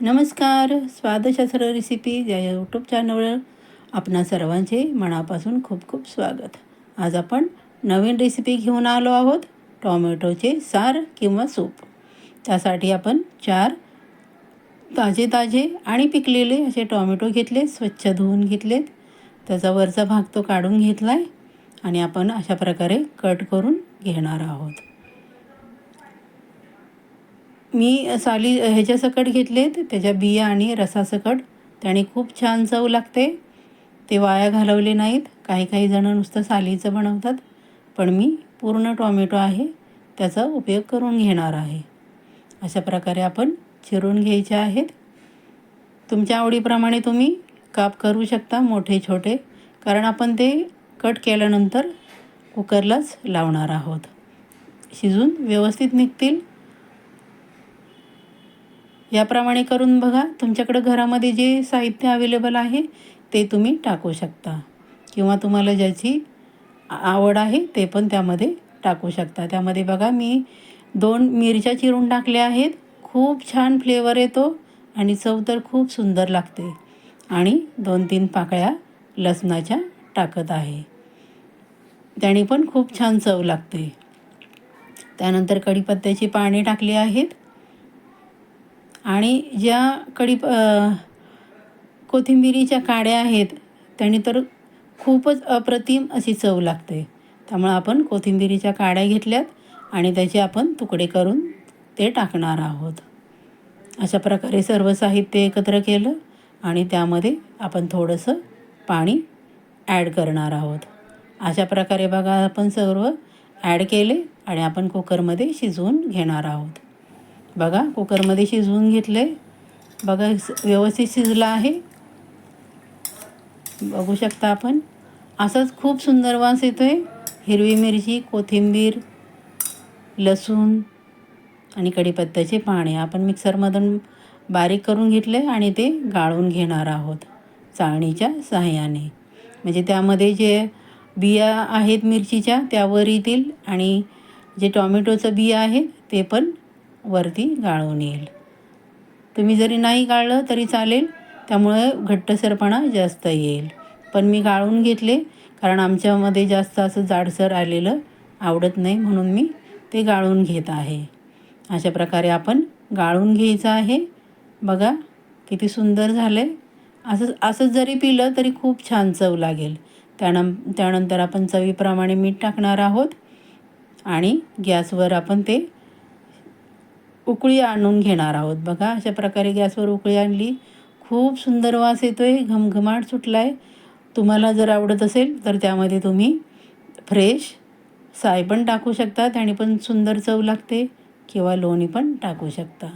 नमस्कार स्वादशास्त्र रेसिपी या यूट्यूब चॅनलवर आपणा सर्वांचे मनापासून खूप खूप स्वागत. आज आपण नवीन रेसिपी घेऊन आलो आहोत टॉमॅटोचे सार किंवा सूप. त्यासाठी आपण चार ताजे ताजे आणि पिकलेले असे टॉमॅटो घेतले स्वच्छ धुवून घेतलेत. त्याचा वरचा भाग तो काढून घेतला आहे आणि आपण अशा प्रकारे कट करून घेणार आहोत. मी साली ह्याच्यासकट घेतलेत त्याच्या बिया आणि रसासकट त्याने खूप छान चव लागते. ते वाया घालवले नाहीत. काही काही जणं नुसतं सालीचं बनवतात. पण मी पूर्ण टॉमॅटो आहे. त्याचा उपयोग करून घेणार आहे. अशा प्रकारे आपण चिरून घ्यायचे आहेत. तुमच्या आवडीप्रमाणे तुम्ही काप करू शकता मोठे छोटे. कारण आपण ते कट केल्यानंतर कुकरलाच लावणार आहोत. शिजून व्यवस्थित निघतील. याप्रमाणे करून बघा तुमच्याकडं घरामध्ये जे साहित्य अवेलेबल आहे ते तुम्ही टाकू शकता. किंवा तुम्हाला ज्याची आवड आहे ते पण त्यामध्ये टाकू शकता. त्यामध्ये बघा मी दोन मिरच्या चिरून टाकल्या आहेत. खूप छान फ्लेवर येतो आणि चव तर खूप सुंदर लागते. आणि दोन तीन पाकळ्या लसणाच्या टाकत आहे. त्याने पण खूप छान चव लागते. त्यानंतर कढीपत्त्याची पाने टाकली आहेत. आणि ज्या कडी कोथिंबिरीच्या काड्या आहेत त्याने तर खूपच अप्रतिम अशी चव लागते. त्यामुळं आपण कोथिंबिरीच्या काड्या घेतल्यात आणि त्याचे आपण तुकडे करून ते टाकणार आहोत. अशा प्रकारे सर्व साहित्य एकत्र केलं आणि त्यामध्ये आपण थोडंसं पाणी ॲड करणार आहोत. अशा प्रकारे बघा आपण सर्व ॲड केले आणि आपण कुकरमध्ये शिजवून घेणार आहोत. बघा कुकरमध्ये शिजवून घेतलं आहे बघा व्यवस्थित शिजला आहे. बघू शकता आपण. असंच खूप सुंदर वास येतो आहे हिरवी मिरची कोथिंबीर लसूण आणि कढीपत्त्याचे पाने आपण मिक्सरमधून बारीक करून घेतले आणि ते गाळून घेणार आहोत चाळणीच्या सहाय्याने. म्हणजे त्यामध्ये जे बिया आहेत मिरचीच्या त्यावर येतील आणि जे टॉमॅटोचं बिया आहे ते पण वरती गाळून येईल. तुम्ही जरी नाही गाळलं तरी चालेल त्यामुळे घट्टसरपणा जास्त येईल. पण मी गाळून घेतले कारण आमच्यामध्ये जास्त असं जाडसर आलेलं आवडत नाही म्हणून मी ते गाळून घेत आहे. अशा प्रकारे आपण गाळून घ्यायचं आहे. बघा किती सुंदर झालं आहे असं असंच जरी पिलं तरी खूप छान चव लागेल. त्यानं त्यानंतर आपण चवीप्रमाणे मीठ टाकणार आहोत आणि गॅसवर आपण ते उकळी आणून घेणार आहोत. बघा अशा प्रकारे गॅसवर उकळी आणली. खूप सुंदर वास येतो आहे घमघमाट सुटला आहे तुम्हाला जर आवडत असेल तर त्यामध्ये तुम्ही फ्रेश साय पण टाकू शकता. त्याने पण सुंदर चव लागते. किंवा लोणी पण टाकू शकता.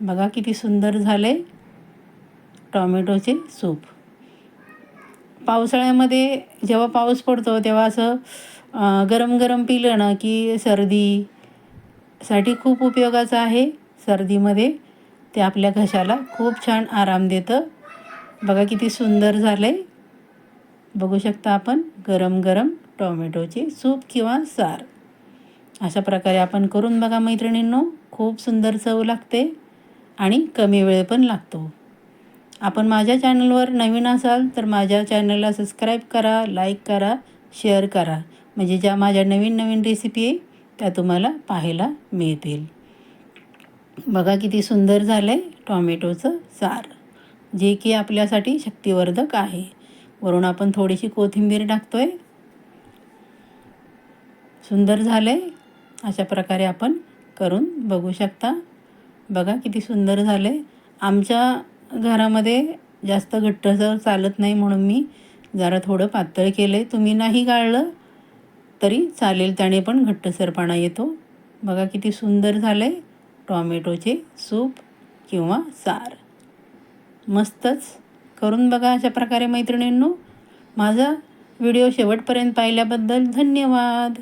बघा किती सुंदर झाले टॉमॅटोचे सूप. पावसाळ्यामध्ये जेव्हा पाऊस पडतो तेव्हा असं गरम गरम पिलं ना की सर्दी साठी खूप उपयोगाचं आहे सर्दीमध्ये. ते आपल्या घशाला खूप छान आराम देतं. बघा किती सुंदर झालं आहे बघू शकता आपण गरम गरम टोमॅटोचे सूप किंवा सार. अशा प्रकारे आपण करून बघा मैत्रिणींनो खूप सुंदर चव लागते आणि कमी वेळ पण लागतो. आपण माझ्या चॅनलवर नवीन असाल तर माझ्या चॅनलला सबस्क्राईब करा लाईक करा शेअर करा. म्हणजे ज्या माझ्या नवीन नवीन रेसिपी आहे त्या तुम्हाला पाहायला मिळतील. बघा किती सुंदर झालं आहे टॉमॅटोचं सार जे की आपल्यासाठी शक्तिवर्धक आहे. वरून आपण थोडीशी कोथिंबीर टाकतो आहे सुंदर झालं आहे अशा प्रकारे आपण करून बघू शकता. बघा किती सुंदर झालं आहे आमच्या घरामध्ये जास्त घट्टसर चालत नाही म्हणून मी जरा थोडं पातळ केलं आहे तुम्ही नाही गाळलं तरी चालेल त्याने पण घट्टसरपणा येतो. बघा किती सुंदर झालं आहे टॉमॅटोचे सूप किंवा सार. मस्तच. करून बघा अशा प्रकारे मैत्रिणींनो. माझा व्हिडिओ शेवटपर्यंत पाहिल्याबद्दल धन्यवाद.